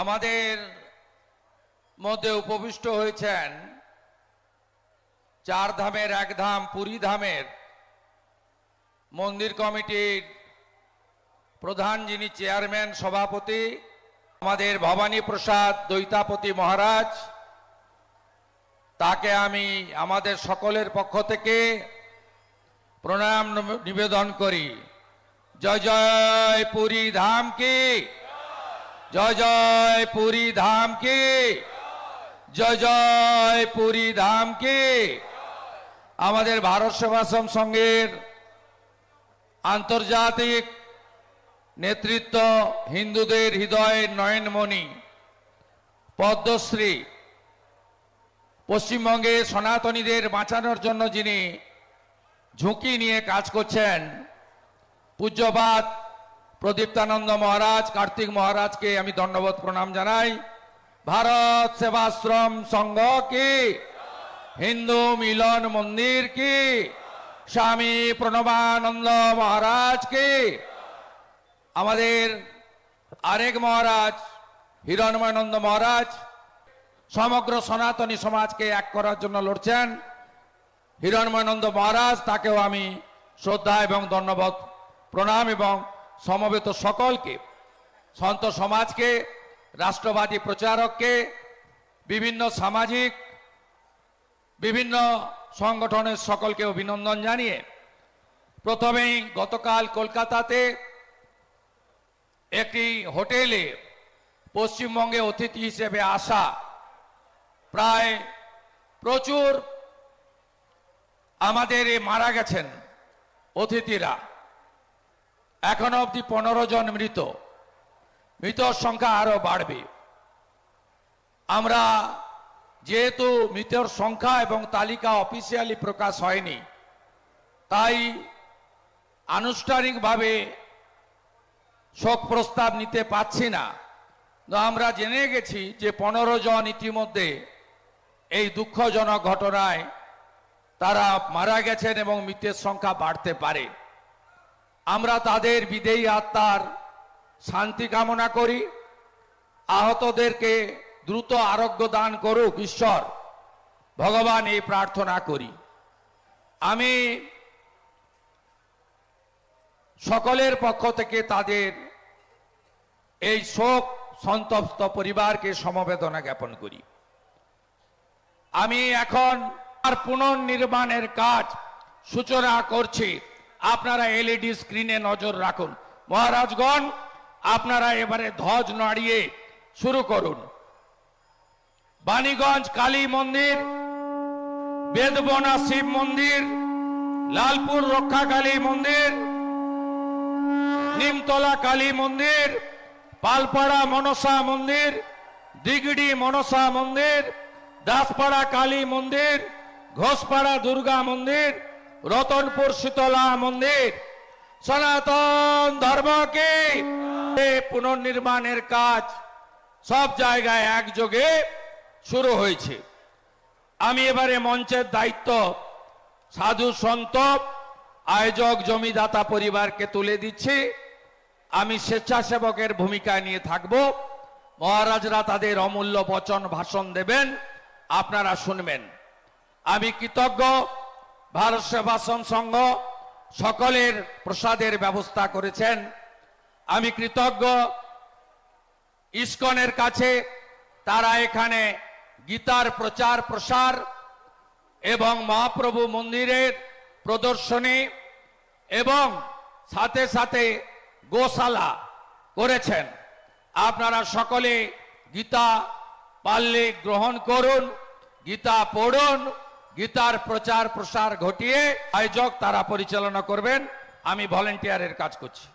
আমাদের মধ্যে উপবিষ্ট হয়েছেন চার ধামের, এক ধাম, পুরী ধামের মন্দির কমিটির প্রধান যিনি চেয়ারম্যান, সভাপতি, আমাদের ভবানী প্রসাদ দৈতাপতি মহারাজ, তাকে আমি আমাদের সকলের পক্ষ থেকে প্রণাম নিবেদন করি। জয় জয়, পুরী ধাম কি? জয় জয় পুরী ধাম কি, জয় জয় পুরী ধাম কি। আমাদের ভারত সেবাশ্রম সংঘের আন্তর্জাতিক নেতৃত্ব হিন্দুদের হৃদয়ের নয়নমণি পদ্মশ্রী, পশ্চিমবঙ্গে সনাতনীদের বাঁচানোর জন্য যিনি ঝুঁকি নিয়ে কাজ করছেন, পূজ্যপাত প্রদীপ্তানন্দ মহারাজ, কার্তিক মহারাজকে আমি ধন্যবাদ প্রণাম জানাই। ভারত সেবাশ্রম সংঘ কি? হিন্দু মিলন মন্দির কি? স্বামী প্রণবানন্দ মহারাজ কি? আমাদের আরেক মহারাজ, হিরণময়ানন্দ মহারাজ, সমগ্র সনাতনী সমাজকে এক করার জন্য লড়ছেন। হিরণময়ানন্দ মহারাজ, তাকেও আমি শ্রদ্ধা এবং ধন্যবাদ প্রণাম এবং সমবেত সকলকে, সন্ত সমাজকে, রাষ্ট্রবাদী প্রচারককে, বিভিন্ন সামাজিক, বিভিন্ন সংগঠনের সকলকে অভিনন্দন জানিয়ে প্রথমেই গতকাল কলকাতাতে একটি হোটেলে পশ্চিমবঙ্গে অতিথি হিসেবে আসা প্রায় প্রচুর আমাদের মারা গেছেন অতিথিরা। এখনও অবধি পনেরো জন মৃত। মৃতর সংখ্যা আরও বাড়বে। আমরা যেহেতু মৃতের সংখ্যা এবং তালিকা অফিসিয়ালি প্রকাশ হয়নি, তাই আনুষ্ঠানিকভাবে শোক প্রস্তাব নিতে পাচ্ছি না। আমরা জেনে গেছি যে পনেরো জন ইতিমধ্যে এই দুঃখজনক ঘটনায় তারা মারা গেছেন এবং মৃতের সংখ্যা বাড়তে পারে। আমরা তাদের বিদেয়ী আত্মার শান্তি কামনা করি। আহতদেরকে দ্রুত আরোগ্য দান করুক ঈশ্বর। ভগবান এই প্রার্থনা করি। আমি সকলের পক্ষ থেকে তাদের এই শোক সন্তপ্ত পরিবারকে সমবেদনা জ্ঞাপন করি। আমি এখন আর পুনর্নির্মাণের কাজ সূচনা করছি। আপনারা এলইডি স্ক্রিনে নজর রাখুন। মহারাজগণ, আপনারা এবারে ধ্বজ নাড়িয়ে শুরু করুন। বাণীগঞ্জ কালী মন্দির, বেদবনা শিব মন্দির, লালপুর রক্ষাকালী মন্দির, নিমতলা কালী মন্দির, পালপাড়া মনসা মন্দির, দিগড়ি মনসা মন্দির, দাসপাড়া কালী মন্দির, ঘোষপাড়া দুর্গা মন্দির রতনপুর শীতলা মন্দির। সনাতন ধর্মকে পুনর্নির্মাণের কাজ সব জায়গায় একযোগে শুরু হয়েছে। আমি এবারে মঞ্চের দায়িত্ব সাধু সন্ত, আয়োজক জমিদাতা পরিবারকে তুলে দিচ্ছি। আমি স্বেচ্ছাসেবকের ভূমিকা নিয়ে থাকব। মহারাজরা তাদের অমূল্য বচন ভাষণ দেবেন। আপনারা শুনবেন। আমি কৃতজ্ঞ। ভারত সেবাশ্রম সংঘ সকলের প্রসাদের ব্যবস্থা করেছেন। আমি কৃতজ্ঞ। ইস্কনের কাছে তারা এখানে গীতার প্রচার, প্রসার এবং মহাপ্রভু মন্দিরের প্রদর্শনী এবং সাথে সাথে গোশালা করেছেন। আপনারা সকলে গীতা পারলে গ্রহণ করুন, গীতা পড়ুন গীতার প্রচার প্রসার ঘটিয়ে আয়োজক তারা পরিচালনা করবেন। আমি ভলেন্টিয়ারের কাজ করছি।